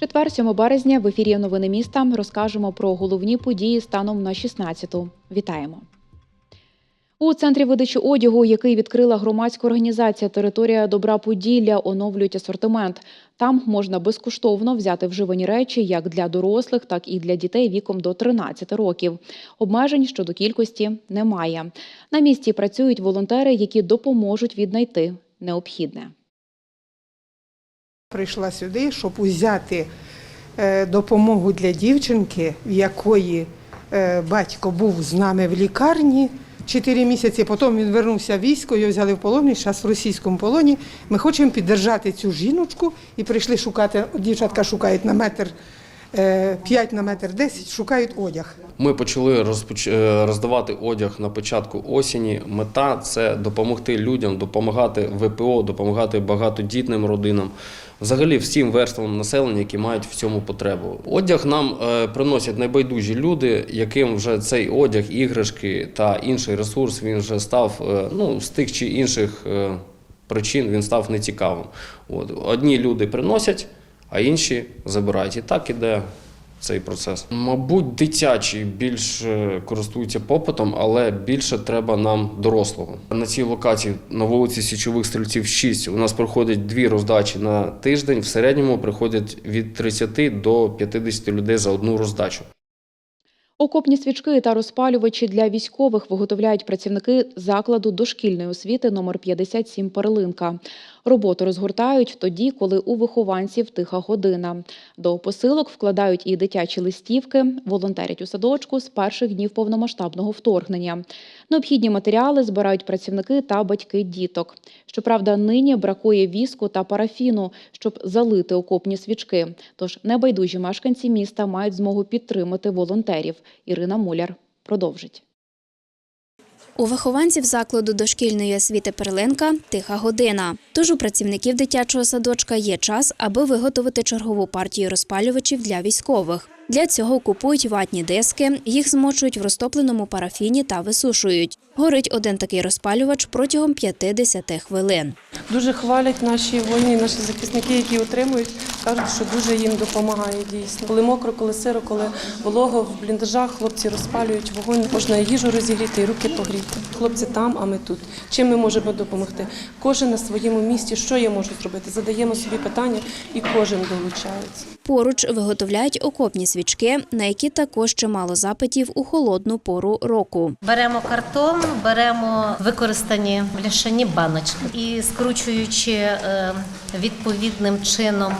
Четвер, 7 березня в ефірі Новини міста розкажемо про головні події станом на 16-ту. Вітаємо. У центрі видачі одягу, який відкрила громадська організація Територія добра Поділля, оновлюють асортимент. Там можна безкоштовно взяти вживані речі як для дорослих, так і для дітей віком до 13 років. Обмежень щодо кількості немає. На місці працюють волонтери, які допоможуть віднайти необхідне. Прийшла сюди, щоб узяти е, допомогу для дівчинки, в якої е, батько був з нами в лікарні 4 місяці. Потім він вернувся в військо, його взяли в полон, він зараз в російському полоні. Ми хочемо піддержати цю жіночку і прийшли шукати. Дівчатка шукають на метр 5 на метр 10, шукають одяг. Ми почали е, роздавати одяг на початку осені. Мета це допомогти людям, допомагати ВПО, допомагати багатодітним родинам, взагалі всім верствам населення, які мають в цьому потребу. Одяг нам е, приносять найбайдужі люди, яким вже цей одяг, іграшки та інший ресурс він вже став е, ну, з тих чи інших е, причин він став нецікавим. От. Одні люди приносять, а інші забирають. І так іде цей процес. Мабуть, дитячі більш е, користуються попитом, але більше треба нам дорослого. На цій локації на вулиці Січових Стрільців 6 у нас проходять дві роздачі на тиждень. В середньому приходять від 30 до 50 людей за одну роздачу. Окопні свічки та розпалювачі для військових виготовляють працівники закладу дошкільної освіти номер 57 Перлинка. Роботу розгортають тоді, коли у вихованців тиха година. До посилок вкладають і дитячі листівки, волонтерять у садочку з перших днів повномасштабного вторгнення. Необхідні матеріали збирають працівники та батьки діток. Щоправда, нині бракує віску та парафіну, щоб залити окопні свічки. Тож небайдужі мешканці міста мають змогу підтримати волонтерів. Ірина Муляр продовжить. У вихованців закладу дошкільної освіти Перлинка тиха година. Тож у працівників дитячого садочка є час, аби виготовити чергову партію розпалювачів для військових. Для цього купують ватні диски, їх змочують в розтопленому парафіні та висушують. Горить один такий розпалювач протягом 50 хвилин. Дуже хвалять наші воїни, наші захисники, які отримують, кажуть, що дуже їм допомагає дійсно. Коли мокро, коли сиро, коли волого в бліндажах, хлопці розпалюють вогонь, можна і їжу розігріти, і руки погріти. Хлопці там, а ми тут. Чим ми можемо допомогти? Кожен на своєму місці, що я можу зробити? Задаємо собі питання, і кожен долучається. Поруч виготовляють окопні свічки, на які також чимало запитів у холодну пору року. Беремо картон, беремо використані бляшані баночки і скручуючи е, відповідним чином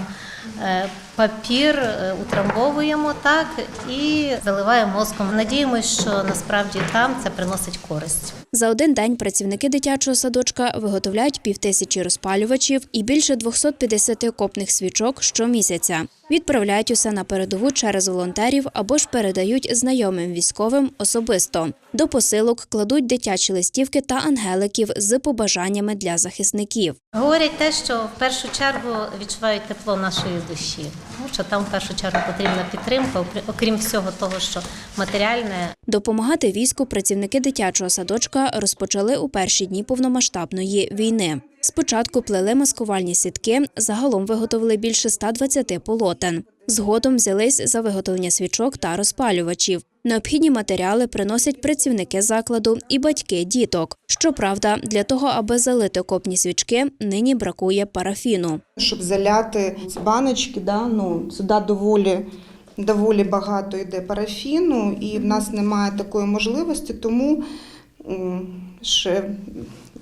е, папір, е, утрамбовуємо так і заливаємо воском. Надіємося, що насправді там це приносить користь. За один день працівники дитячого садочка виготовляють півтисячі розпалювачів і більше 250 окопних свічок щомісяця. Відправляють усе на передову через волонтерів або ж передають знайомим військовим особисто. До посилок кладуть дитячі листівки та ангеликів з побажаннями для захисників. Говорять те, що в першу чергу відчувають тепло нашої душі, тому що там в першу чергу потрібна підтримка, окрі- окрім всього того, що матеріальне Допомагати війську працівники дитячого садочка розпочали у перші дні повномасштабної війни. Спочатку плели маскувальні сітки, загалом виготовили більше 120 полотен. Згодом взялись за виготовлення свічок та розпалювачів. Необхідні матеріали приносять працівники закладу і батьки діток. Щоправда, для того, аби залити окопні свічки, нині бракує парафіну. Щоб заляти ці баночки, да, ну, сюди доволі, доволі багато йде парафіну, і в нас немає такої можливості, тому ще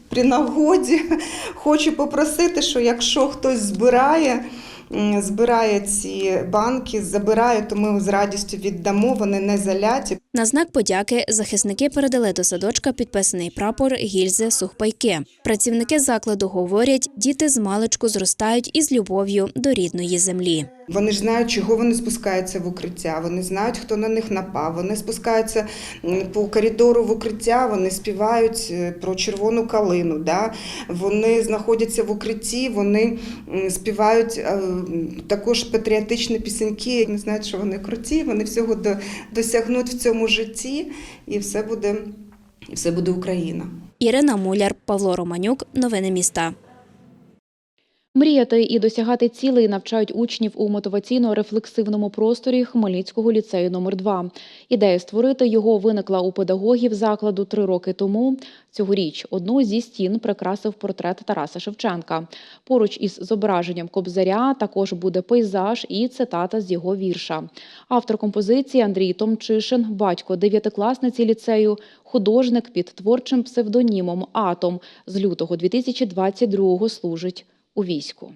при нагоді хочу попросити, що якщо хтось збирає, збирає ці банки, забирає, то ми з радістю віддамо, вони не заляті. На знак подяки захисники передали до садочка підписаний прапор гільзи сухпайки. Працівники закладу говорять, діти з маличку зростають із любов'ю до рідної землі. Вони ж знають, чого вони спускаються в укриття. Вони знають, хто на них напав. Вони спускаються по коридору в укриття. Вони співають е, про червону калину. Да? Вони знаходяться в укритті. Вони співають е, також патріотичні пісеньки. Вони знають, що вони круті. Вони всього до- досягнуть в цьому житті, і все буде, і все буде Україна. Ірина Муляр, Павло Романюк. Новини міста. Мріяти і досягати цілей навчають учнів у мотиваційно-рефлексивному просторі Хмельницького ліцею номер 2 Ідея створити його виникла у педагогів закладу три роки тому. Цьогоріч одну зі стін прикрасив портрет Тараса Шевченка. Поруч із зображенням Кобзаря також буде пейзаж і цитата з його вірша. Автор композиції Андрій Томчишин, батько дев'ятикласниці ліцею, художник під творчим псевдонімом Атом з лютого 2022 служить у війську.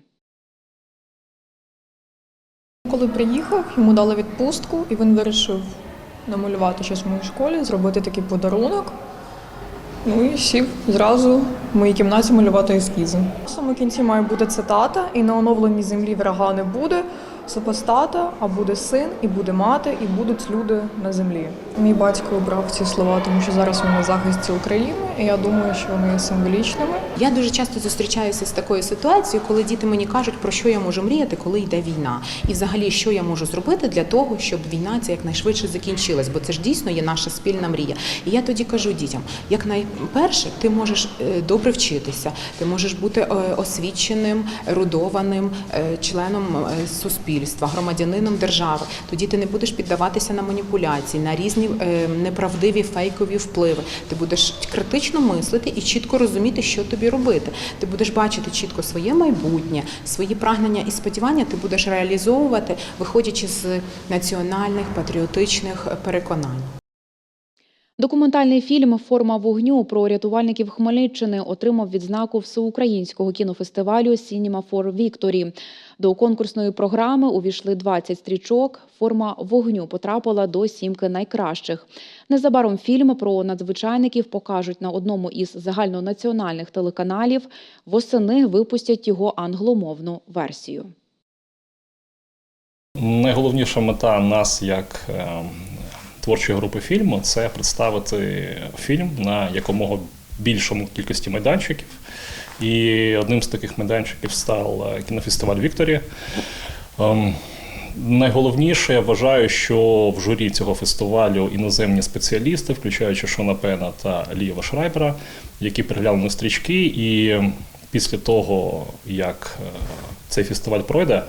Коли приїхав, йому дали відпустку, і він вирішив намалювати щось в моїй школі, зробити такий подарунок. Ну і сів зразу в моїй кімнаті малювати ескізи. В самому кінці має бути цитата, і на оновленій землі врага не буде, супостата, а буде син, і буде мати, і будуть люди на землі. Мій батько обрав ці слова, тому що зараз він на захисті України, я думаю, що вони є символічними. Я дуже часто зустрічаюся з такою ситуацією, коли діти мені кажуть, про що я можу мріяти, коли йде війна, і взагалі, що я можу зробити для того, щоб війна ця якнайшвидше закінчилась, бо це ж дійсно є наша спільна мрія. І я тоді кажу дітям: якнайперше, ти можеш е, добре вчитися, ти можеш бути е, освіченим, ерудованим е, членом суспільства, громадянином держави. Тоді ти не будеш піддаватися на маніпуляції, на різні неправдиві фейкові впливи. Ти будеш критично мислити і чітко розуміти, що тобі робити. Ти будеш бачити чітко своє майбутнє, свої прагнення і сподівання ти будеш реалізовувати, виходячи з національних патріотичних переконань. Документальний фільм Форма вогню про рятувальників Хмельниччини отримав відзнаку всеукраїнського кінофестивалю Cinema for Victory. До конкурсної програми увійшли 20 стрічок. Форма вогню потрапила до сімки найкращих. Незабаром фільм про надзвичайників покажуть на одному із загальнонаціональних телеканалів. Восени випустять його англомовну версію. Найголовніша мета нас як е, творчої групи фільму це представити фільм на якомога більшому кількості майданчиків. І одним з таких майданчиків став е, кінофестиваль Вікторі. Ем, Найголовніше, я вважаю, що в журі цього фестивалю іноземні спеціалісти, включаючи Шона Пена та Лієва Шрайбера, які переглянули стрічки, і після того, як е, цей фестиваль пройде,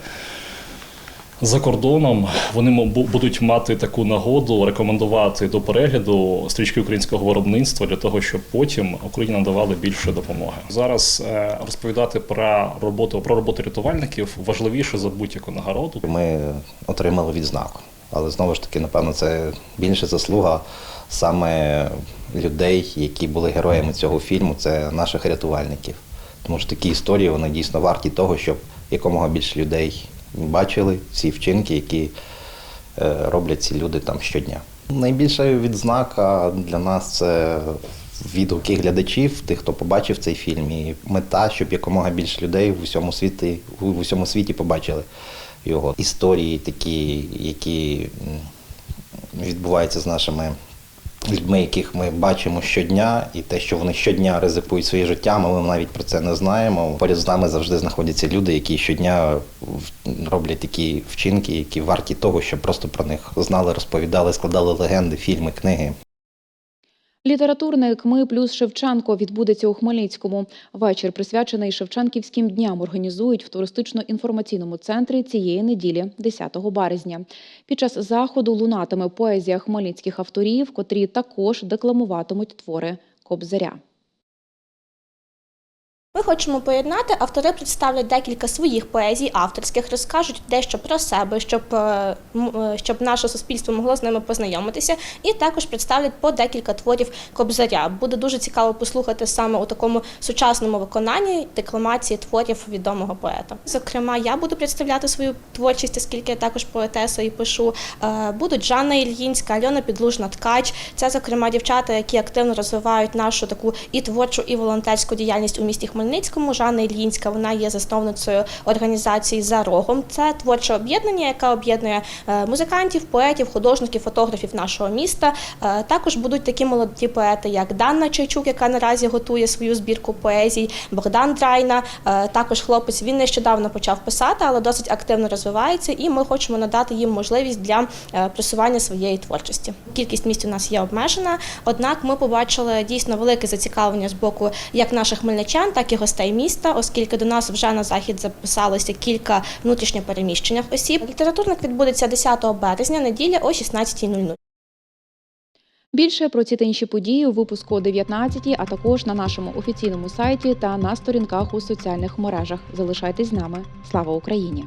за кордоном вони будуть мати таку нагоду рекомендувати до перегляду стрічки українського виробництва для того, щоб потім Україна надавала більше допомоги. Зараз е, розповідати про роботу про роботу рятувальників важливіше за будь-яку нагороду. Ми отримали відзнаку. Але знову ж таки, напевно, це більше заслуга саме людей, які були героями цього фільму, це наших рятувальників. Тому що такі історії вони дійсно варті того, щоб якомога більше людей бачили ці вчинки, які е, роблять ці люди там щодня. Найбільша відзнака для нас це відгуки глядачів, тих, хто побачив цей фільм, і мета, щоб якомога більше людей в усьому світі, в усьому світі побачили його історії, такі, які відбуваються з нашими людьми, яких ми бачимо щодня, і те, що вони щодня ризикують своє життя, ми навіть про це не знаємо. Поряд з нами завжди знаходяться люди, які щодня роблять такі вчинки, які варті того, щоб просто про них знали, розповідали, складали легенди, фільми, книги. Літературник Ми плюс Шевченко відбудеться у Хмельницькому. Вечір присвячений Шевченківським дням організують в туристично-інформаційному центрі цієї неділі, 10 березня. Під час заходу лунатиме поезія хмельницьких авторів, котрі також декламуватимуть твори Кобзаря. Ми хочемо поєднати. Автори представлять декілька своїх поезій, авторських, розкажуть дещо про себе, щоб, е, е, щоб наше суспільство могло з ними познайомитися, і також представлять по декілька творів Кобзаря. Буде дуже цікаво послухати саме у такому сучасному виконанні декламації творів відомого поета. Зокрема, я буду представляти свою творчість, оскільки я також поетеса і пишу. Е, Будуть Жанна Ільїнська, Альона Підлужна Ткач. Це, зокрема, дівчата, які активно розвивають нашу таку і творчу, і волонтерську діяльність у місті Хмельницькому. Жанна Ільїнська вона є засновницею організації за рогом. Це творче об'єднання, яке об'єднує е, музикантів, поетів, художників, фотографів нашого міста. Е, Також будуть такі молоді поети, як Данна Чайчук, яка наразі готує свою збірку поезій, Богдан Драйна. е, Також хлопець він нещодавно почав писати, але досить активно розвивається, і ми хочемо надати їм можливість для просування своєї творчості. Кількість місць у нас є обмежена, однак ми побачили дійсно велике зацікавлення з боку як наших хмельничан, так і гостей міста, оскільки до нас вже на захід записалося кілька внутрішньопереміщених осіб. Літературник відбудеться 10 березня, неділя о 16.00. Більше про ці та інші події у випуску о 19, а також на нашому офіційному сайті та на сторінках у соціальних мережах. Залишайтесь з нами. Слава Україні!